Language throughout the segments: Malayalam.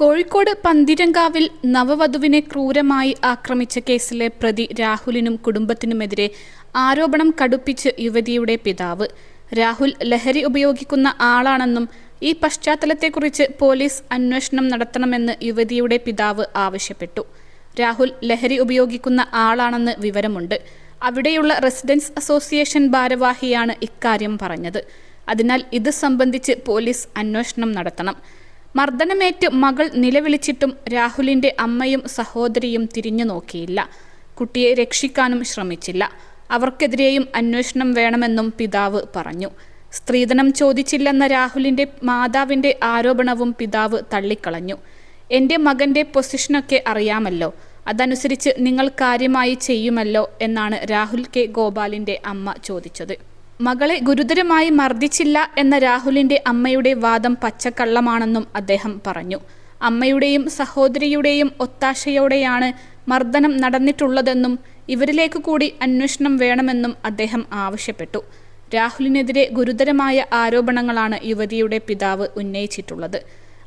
കോഴിക്കോട് പന്തിരങ്കാവിൽ നവവധുവിനെ ക്രൂരമായി ആക്രമിച്ച കേസിലെ പ്രതി രാഹുലിനും കുടുംബത്തിനുമെതിരെ ആരോപണം കടുപ്പിച്ച് യുവതിയുടെ പിതാവ്. രാഹുൽ ലഹരി ഉപയോഗിക്കുന്ന ആളാണെന്നും ഈ പശ്ചാത്തലത്തെക്കുറിച്ച് പോലീസ് അന്വേഷണം നടത്തണമെന്ന് യുവതിയുടെ പിതാവ് ആവശ്യപ്പെട്ടു. രാഹുൽ ലഹരി ഉപയോഗിക്കുന്ന ആളാണെന്ന് വിവരമുണ്ട്. അവിടെയുള്ള റെസിഡൻസ് അസോസിയേഷൻ ഭാരവാഹിയാണ് ഇക്കാര്യം പറഞ്ഞത്. അതിനാൽ ഇത് സംബന്ധിച്ച് പോലീസ് അന്വേഷണം നടത്തണം. മർദ്ദനമേറ്റ് മകൾ നിലവിളിച്ചിട്ടും രാഹുലിന്റെ അമ്മയും സഹോദരിയും തിരിഞ്ഞു നോക്കിയില്ല. കുട്ടിയെ രക്ഷിക്കാനും ശ്രമിച്ചില്ല. അവർക്കെതിരെയും അന്വേഷണം വേണമെന്നും പിതാവ് പറഞ്ഞു. സ്ത്രീധനം ചോദിച്ചില്ലെന്ന രാഹുലിന്റെ മാതാവിന്റെ ആരോപണവും പിതാവ് തള്ളിക്കളഞ്ഞു. എന്റെ മകന്റെ പൊസിഷനൊക്കെ അറിയാമല്ലോ. അതനുസരിച്ച് നിങ്ങൾ കാര്യമായി ചെയ്യുമല്ലോ എന്നാണ് രാഹുൽ കെ ഗോപാലിന്റെ അമ്മ ചോദിച്ചത്. മകളെ ഗുരുതരമായി മർദ്ദിച്ചില്ല എന്ന രാഹുലിന്റെ അമ്മയുടെ വാദം പച്ചക്കള്ളമാണെന്നും അദ്ദേഹം പറഞ്ഞു. അമ്മയുടെയും സഹോദരിയുടെയും ഒത്താശയോടെയാണ് മർദ്ദനം നടന്നിട്ടുള്ളതെന്നും ഇവരിലേക്ക് കൂടി അന്വേഷണം വേണമെന്നും അദ്ദേഹം ആവശ്യപ്പെട്ടു. രാഹുലിനെതിരെ ഗുരുതരമായ ആരോപണങ്ങളാണ് യുവതിയുടെ പിതാവ് ഉന്നയിച്ചിട്ടുള്ളത്.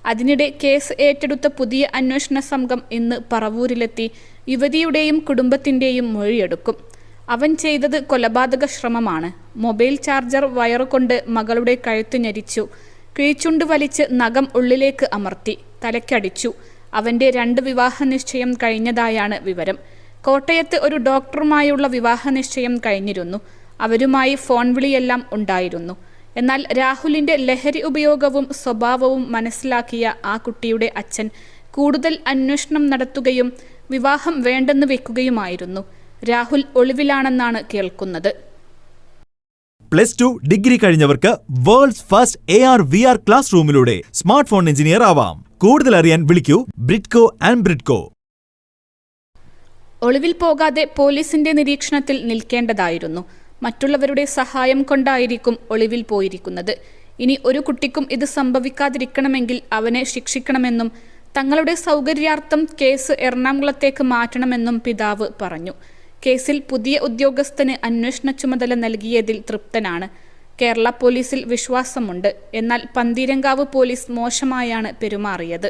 അതിനിടെ കേസ് ഏറ്റെടുത്ത പുതിയ അന്വേഷണ സംഘം ഇന്ന് പറവൂരിലെത്തി യുവതിയുടെയും കുടുംബത്തിന്റെയും മൊഴിയെടുക്കും. അവൻ ചെയ്തത് കൊലപാതക ശ്രമമാണ്. മൊബൈൽ ചാർജർ വയറുകൊണ്ട് മകളുടെ കഴുത്തു ഞരിച്ചു. കിഴിച്ചുണ്ട് വലിച്ച് നഖം ഉള്ളിലേക്ക് അമർത്തി. തലയ്ക്കടിച്ചു അവന്റെ രണ്ട് വിവാഹ നിശ്ചയം കഴിഞ്ഞതായാണ് വിവരം. കോട്ടയത്ത് ഒരു ഡോക്ടറുമായുള്ള വിവാഹ നിശ്ചയം കഴിഞ്ഞിരുന്നു. അവരുമായി ഫോൺ വിളിയെല്ലാം ഉണ്ടായിരുന്നു. എന്നാൽ രാഹുലിന്റെ ലഹരി ഉപയോഗവും സ്വഭാവവും മനസ്സിലാക്കിയ ആ കുട്ടിയുടെ അച്ഛൻ കൂടുതൽ അന്വേഷണം നടത്തുകയും വിവാഹം വേണ്ടെന്ന് വെക്കുകയുമായിരുന്നു. രാഹുൽ ഒളിവിലാണെന്നാണ് കേൾക്കുന്നത്. Plus two degree കഴിഞ്ഞവർക്ക് worlds first A R V R class റൂമിലൂടെ smart phone engineer ആവാം. കൂടുതൽ അറിയാൻ വിളിക്കൂ ബ്രിഡ്കോ ആൻഡ് ബ്രിഡ്കോ. ഒളിവിൽ പോകാതെ പോലീസിന്റെ നിരീക്ഷണത്തിൽ നിൽക്കേണ്ടതായിരുന്നു. മറ്റുള്ളവരുടെ സഹായം കൊണ്ടായിരിക്കും ഒളിവിൽ പോയിരിക്കുന്നത്. ഇനി ഒരു കുട്ടിക്കും ഇത് സംഭവിക്കാതിരിക്കണമെങ്കിൽ അവനെ ശിക്ഷിക്കണമെന്നും തങ്ങളുടെ സൗകര്യാർത്ഥം കേസ് എറണാകുളത്തേക്ക് മാറ്റണമെന്നും പിതാവ് പറഞ്ഞു. കേസിൽ പുതിയ ഉദ്യോഗസ്ഥന് അന്വേഷണ ചുമതല നൽകിയതിൽ തൃപ്തനാണ്. കേരള പോലീസിൽ വിശ്വാസമുണ്ട്. എന്നാൽ പന്തീരങ്കാവ് പോലീസ് മോശമായാണ് പെരുമാറിയത്.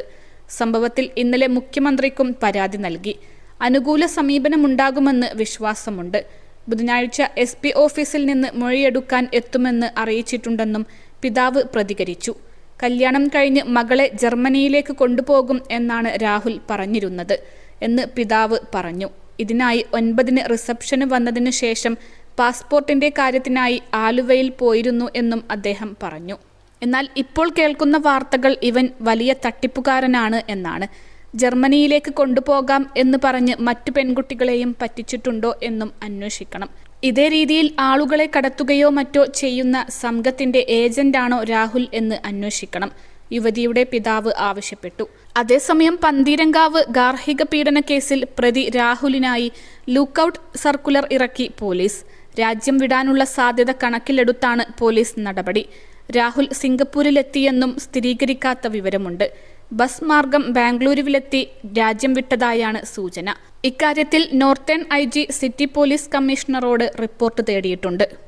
സംഭവത്തിൽ ഇന്നലെ മുഖ്യമന്ത്രിക്കും പരാതി നൽകി. അനുകൂല സമീപനമുണ്ടാകുമെന്ന് വിശ്വാസമുണ്ട്. ബുധനാഴ്ച എസ് പി ഓഫീസിൽ നിന്ന് മൊഴിയെടുക്കാൻ എത്തുമെന്ന് അറിയിച്ചിട്ടുണ്ടെന്നും പിതാവ് പ്രതികരിച്ചു. കല്യാണം കഴിഞ്ഞ് മകളെ ജർമ്മനിയിലേക്ക് കൊണ്ടുപോകും എന്നാണ് രാഹുൽ പറഞ്ഞിരുന്നത് എന്ന് പിതാവ് പറഞ്ഞു. ഇതിനായി ഒൻപതിന് റിസപ്ഷന് വന്നതിനു ശേഷം പാസ്പോർട്ടിന്റെ കാര്യത്തിനായി ആലുവയിൽ പോയിരുന്നു എന്നും അദ്ദേഹം പറഞ്ഞു. എന്നാൽ ഇപ്പോൾ കേൾക്കുന്ന വാർത്തകൾ ഇവൻ വലിയ തട്ടിപ്പുകാരനാണ് എന്നാണ്. ജർമ്മനിയിലേക്ക് കൊണ്ടുപോകാം എന്ന് പറഞ്ഞ് മറ്റു പെൺകുട്ടികളെയും പറ്റിച്ചിട്ടുണ്ടോ എന്നും അന്വേഷിക്കണം. ഇതേ രീതിയിൽ ആളുകളെ കടത്തുകയോ മറ്റോ ചെയ്യുന്ന സംഘത്തിന്റെ ഏജന്റാണോ രാഹുൽ എന്ന് അന്വേഷിക്കണം. യുവതിയുടെ പിതാവ് ആവശ്യപ്പെട്ടു. അതേസമയം പന്തീരങ്കാവ് ഗാർഹിക പീഡന കേസിൽ പ്രതി രാഹുലിനായി ലുക്കൌട്ട് സർക്കുലർ ഇറക്കി പോലീസ്. രാജ്യം വിടാനുള്ള സാധ്യത കണക്കിലെടുത്താണ് പോലീസ് നടപടി. രാഹുൽ സിംഗപ്പൂരിലെത്തിയെന്നും സ്ഥിരീകരിക്കാത്ത വിവരമുണ്ട്. ബസ് മാർഗം ബാംഗ്ലൂരുവിലെത്തി രാജ്യം വിട്ടതായാണ് സൂചന. ഇക്കാര്യത്തിൽ നോർത്തേൺ ഐ സിറ്റി പോലീസ് കമ്മീഷണറോട് റിപ്പോർട്ട് തേടിയിട്ടുണ്ട്.